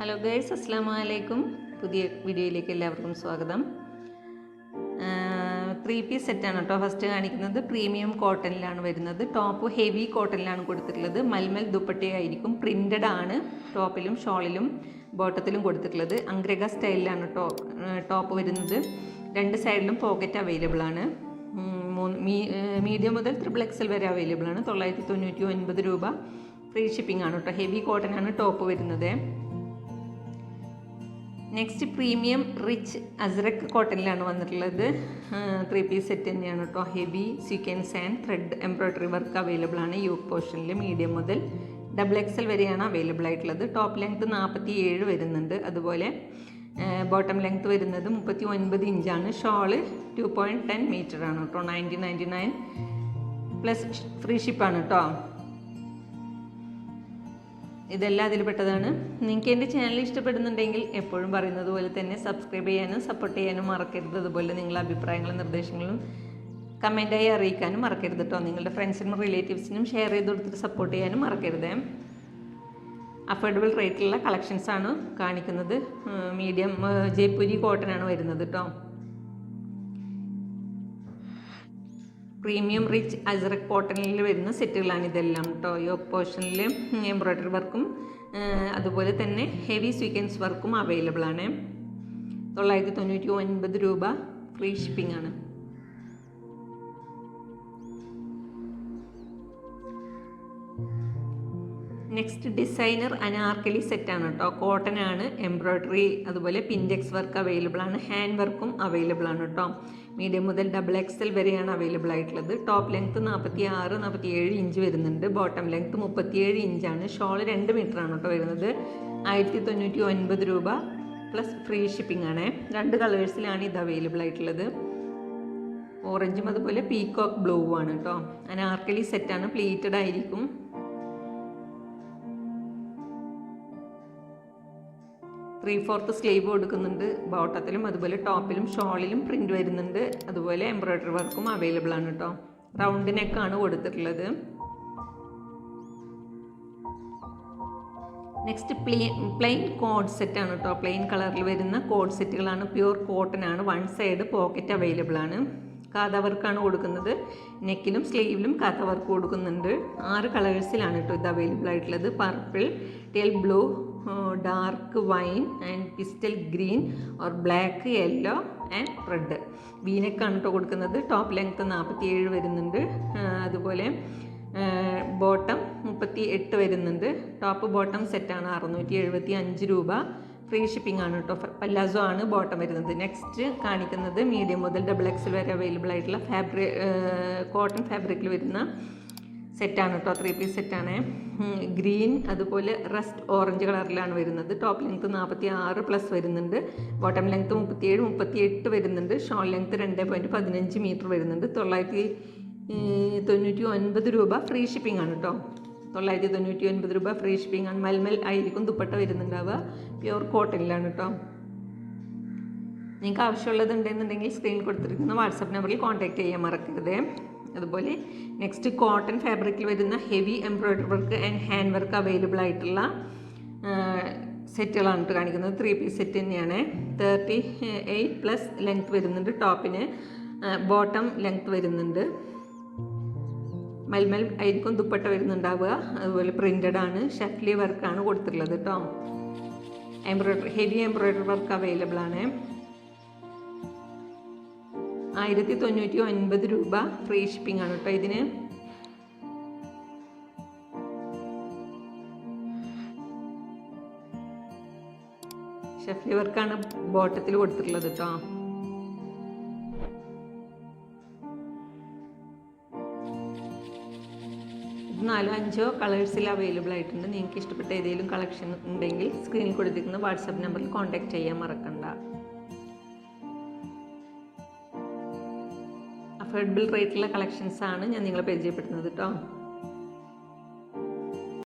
Hello girls അസ്സാം അലൈക്കും പുതിയ വീഡിയോയിലേക്ക് എല്ലാവർക്കും സ്വാഗതം. ത്രീ പീസ് സെറ്റാണ് കേട്ടോ. ഫസ്റ്റ് കാണിക്കുന്നത് പ്രീമിയം കോട്ടണിലാണ് വരുന്നത്. ടോപ്പ് ഹെവി കോട്ടണിലാണ് കൊടുത്തിട്ടുള്ളത്. മൽമൽ ദുപ്പട്ടയായിരിക്കും. പ്രിന്റഡ് ആണ്. ടോപ്പിലും ഷോളിലും ബോട്ടത്തിലും കൊടുത്തിട്ടുള്ളത്. അംഗ്രക സ്റ്റൈലിലാണ് ടോ ടോപ്പ് വരുന്നത്. രണ്ട് സൈഡിലും പോക്കറ്റ് അവൈലബിൾ ആണ്. മൂന്ന് മീഡിയം മുതൽ ത്രിപ്പിൾ എക്സൽ വരെ അവൈലബിൾ ആണ്. തൊള്ളായിരത്തി തൊണ്ണൂറ്റി ഒൻപത് രൂപ ഫ്രീ ഷിപ്പിംഗ് ആണ് കേട്ടോ. ഹെവി കോട്ടൺ ആണ് ടോപ്പ് വരുന്നത്. നെക്സ്റ്റ് പ്രീമിയം റിച്ച് അസ്രക് കോട്ടണിലാണ് വന്നിട്ടുള്ളത്. ത്രീ പീസ് സെറ്റ് തന്നെയാണ് കേട്ടോ heavy sequence and thread embroidery work available ആണ്. യു പോർഷനിൽ മീഡിയം മുതൽ ഡബിൾ എക്സൽ വരെയാണ് അവൈലബിൾ ആയിട്ടുള്ളത്. ടോപ്പ് ലെങ്ത് നാൽപ്പത്തി ഏഴ് വരുന്നുണ്ട്. അതുപോലെ ബോട്ടം ലെങ്ത് വരുന്നത് മുപ്പത്തി ഒൻപത് ഇഞ്ചാണ് shawl two point ten metre ആണ് കേട്ടോ ninety ninety nine plus free ഷിപ്പാണ് കേട്ടോ ഇതെല്ലാം അതിൽ പെട്ടതാണ് നിങ്ങൾക്ക് എന്റെ ചാനൽ ഇഷ്ടപ്പെടുന്നുണ്ടെങ്കിൽ എപ്പോഴും പറയുന്നത് പോലെ തന്നെ സബ്സ്ക്രൈബ് ചെയ്യാനും സപ്പോർട്ട് ചെയ്യാനും മറക്കരുത്. അതുപോലെ നിങ്ങളുടെ അഭിപ്രായങ്ങളും നിർദ്ദേശങ്ങളും കമന്റായി അറിയിക്കാനും മറക്കരുത് കേട്ടോ നിങ്ങളുടെ ഫ്രണ്ട്സിനും റിലേറ്റീവ്സിനും ഷെയർ ചെയ്ത് കൊടുത്തിട്ട് സപ്പോർട്ട് ചെയ്യാനും മറക്കരുത്. അഫോർഡബിൾ റേറ്റിലുള്ള കളക്ഷൻസാണ് കാണിക്കുന്നത്. മീഡിയം ജയ്പൂരി കോട്ടൺ ആണ് വരുന്നത് കേട്ടോ പ്രീമിയം റിച്ച് അജറക് കോട്ടണിൽ വരുന്ന സെറ്റുകളാണ് ഇതെല്ലാം കേട്ടോ. യോക്ക് പോർഷനിൽ എംബ്രോയ്ഡറി വർക്കും അതുപോലെ തന്നെ ഹെവി സ്വീക്കൻസ് വർക്കും അവൈലബിൾ ആണ്. തൊള്ളായിരത്തി തൊണ്ണൂറ്റി ഒൻപത് രൂപ ഫ്രീ ഷിപ്പിംഗ് ആണ്. നെക്സ്റ്റ് ഡിസൈനർ അനാർക്കലി സെറ്റാണ് കേട്ടോ. കോട്ടൺ ആണ് എംബ്രോയ്ഡറി അതുപോലെ പിൻഡെക്സ് വർക്ക് അവൈലബിൾ ആണ്. ഹാൻഡ് വർക്കും അവൈലബിൾ ആണ് കേട്ടോ. മീഡിയം മുതൽ ഡബിൾ എക്സ് എൽ വരെയാണ് അവൈലബിൾ ആയിട്ടുള്ളത്. ടോപ്പ് ലെങ്ത് നാൽപ്പത്തി ആറ് നാൽപ്പത്തി ഏഴ് ഇഞ്ച് വരുന്നുണ്ട്. ബോട്ടം ലെങ്ത് മുപ്പത്തിയേഴ് ഇഞ്ചാണ് ഷോൾ രണ്ട് ആണ് കേട്ടോ വരുന്നത്. ആയിരത്തി തൊണ്ണൂറ്റി ഒൻപത് രൂപ പ്ലസ് ഫ്രീ ഷിപ്പിംഗ് ആണ്. രണ്ട് കളേഴ്സിലാണ് ഇത് അവൈലബിൾ ആയിട്ടുള്ളത്. ഓറഞ്ചും അതുപോലെ പീകോക്ക് ബ്ലൂ ആണ് കേട്ടോ. അനാർക്കലി സെറ്റാണ് പ്ലീറ്റഡ് ആയിരിക്കും. ത്രീ ഫോർത്ത് സ്ലീവ് കൊടുക്കുന്നുണ്ട്. ബോട്ടത്തിലും അതുപോലെ ടോപ്പിലും ഷോളിലും പ്രിന്റ് വരുന്നുണ്ട്. അതുപോലെ എംബ്രോയ്ഡറി വർക്കും അവൈലബിൾ ആണ് കേട്ടോ റൗണ്ട് നെക്കാണ് കൊടുത്തിട്ടുള്ളത്. നെക്സ്റ്റ് പ്ലെയിൻ പ്ലെയിൻ കോഡ് ആണ് കേട്ടോ പ്ലെയിൻ കളറിൽ വരുന്ന കോഡ് സെറ്റുകളാണ് പ്യുവർ കോട്ടൺ ആണ്. വൺ സൈഡ് പോക്കറ്റ് അവൈലബിൾ ആണ്. കാത വർക്കാണ് കൊടുക്കുന്നത്. നെക്കിലും സ്ലീവിലും കഥ വർക്ക് കൊടുക്കുന്നുണ്ട്. ആറ് കളേഴ്സിലാണ് കേട്ടോ ഇത് അവൈലബിൾ ആയിട്ടുള്ളത്. Purple teal blue dark wine and pastel green or black yellow and red വീനക്കാണ് കേട്ടോ കൊടുക്കുന്നത്. ടോപ്പ് ലെങ്ത്ത് നാൽപ്പത്തി ഏഴ് വരുന്നുണ്ട് അതുപോലെ ബോട്ടം മുപ്പത്തി എട്ട് വരുന്നുണ്ട്. ടോപ്പ് ബോട്ടം സെറ്റാണ് അറുന്നൂറ്റി എഴുപത്തി അഞ്ച് രൂപ. ഫ്രീ ഷിപ്പിംഗ് ആണ് കേട്ടോ പല്ലാസോ ആണ് ബോട്ടം വരുന്നത്. നെക്സ്റ്റ് കാണിക്കുന്നത് മീഡിയം മുതൽ ഡബിൾ എക്സൽ വരെ അവൈലബിൾ ആയിട്ടുള്ള ഫാബ്രിക് കോട്ടൺ ഫാബ്രിക്കിൽ വരുന്ന സെറ്റാണ് കേട്ടോ ത്രീ പീസ് സെറ്റാണ് ഗ്രീൻ അതുപോലെ റസ്റ്റ് ഓറഞ്ച് കളറിലാണ് വരുന്നത്. ടോപ്പ് ലെങ്ത്ത് നാൽപ്പത്തി ആറ് പ്ലസ് വരുന്നുണ്ട്. ബോട്ടം ലെങ്ത്ത് മുപ്പത്തിയേഴ് മുപ്പത്തി എട്ട് വരുന്നുണ്ട്. ഷോൾ ലെങ്ത്ത് രണ്ട് പോയിന്റ് പതിനഞ്ച് മീറ്റർ വരുന്നുണ്ട്. തൊള്ളായിരത്തി തൊണ്ണൂറ്റി ഒൻപത് രൂപ ഫ്രീ ഷിപ്പിംഗ് ആണ് കേട്ടോ തൊള്ളായിരത്തി തൊണ്ണൂറ്റി ഒൻപത് രൂപ ഫ്രീ ഷിപ്പിംഗ് ആണ്. മൽമൽ ആയിരിക്കും ദുപ്പട്ട വരുന്നുണ്ടാവുക. പ്യുവർ കോട്ടണിലാണ് കേട്ടോ നിങ്ങൾക്ക് ആവശ്യമുള്ളത് ഉണ്ടെന്നുണ്ടെങ്കിൽ സ്ക്രീനിൽ കൊടുത്തിരിക്കുന്ന വാട്സപ്പ് നമ്പറിൽ കോൺടാക്റ്റ് ചെയ്യാൻ മറക്കരുത്. അതുപോലെ നെക്സ്റ്റ് കോട്ടൺ ഫാബ്രിക്കിൽ വരുന്ന heavy embroidery work and hand work available ആയിട്ടുള്ള സെറ്റുകളാണ് കേട്ടോ കാണിക്കുന്നത്. ത്രീ പീസ് സെറ്റ് തന്നെയാണ്. തേർട്ടി എയ്റ്റ് പ്ലസ് ലെങ്ത് വരുന്നുണ്ട്. ടോപ്പിന് ബോട്ടം ലെങ്ത് വരുന്നുണ്ട്. മൽമൽ ആയിരിക്കും ദുപ്പട്ട വരുന്നുണ്ടാവുക. അതുപോലെ പ്രിന്റഡ് ആണ്. ഷഫ്ലി വർക്കാണ് കൊടുത്തിട്ടുള്ളത് കേട്ടോ embroidery heavy embroidery work available ആണ്. ആയിരത്തി തൊണ്ണൂറ്റി ഒൻപത് രൂപ ഫ്രീ ഷിപ്പിംഗ് ആണ് കേട്ടോ ഇതിന്. ഷെഫ്ലി വർക്കാണ് ബോട്ടത്തിൽ കൊടുത്തിട്ടുള്ളത് കേട്ടോ നാലോ അഞ്ചോ കളേഴ്സിൽ അവൈലബിൾ ആയിട്ടുണ്ട്. നിങ്ങൾക്ക് ഇഷ്ടപ്പെട്ട ഏതെങ്കിലും കളക്ഷൻ ഉണ്ടെങ്കിൽ സ്ക്രീനിൽ കൊടുത്തിരിക്കുന്ന വാട്സാപ്പ് നമ്പറിൽ കോൺടാക്ട് ചെയ്യാൻ മറക്കണ്ട. അഫോർഡബിൾ റേറ്റുള്ള കളക്ഷൻസ് ആണ് ഞാൻ നിങ്ങളെ പരിചയപ്പെടുത്തുന്നത് കേട്ടോ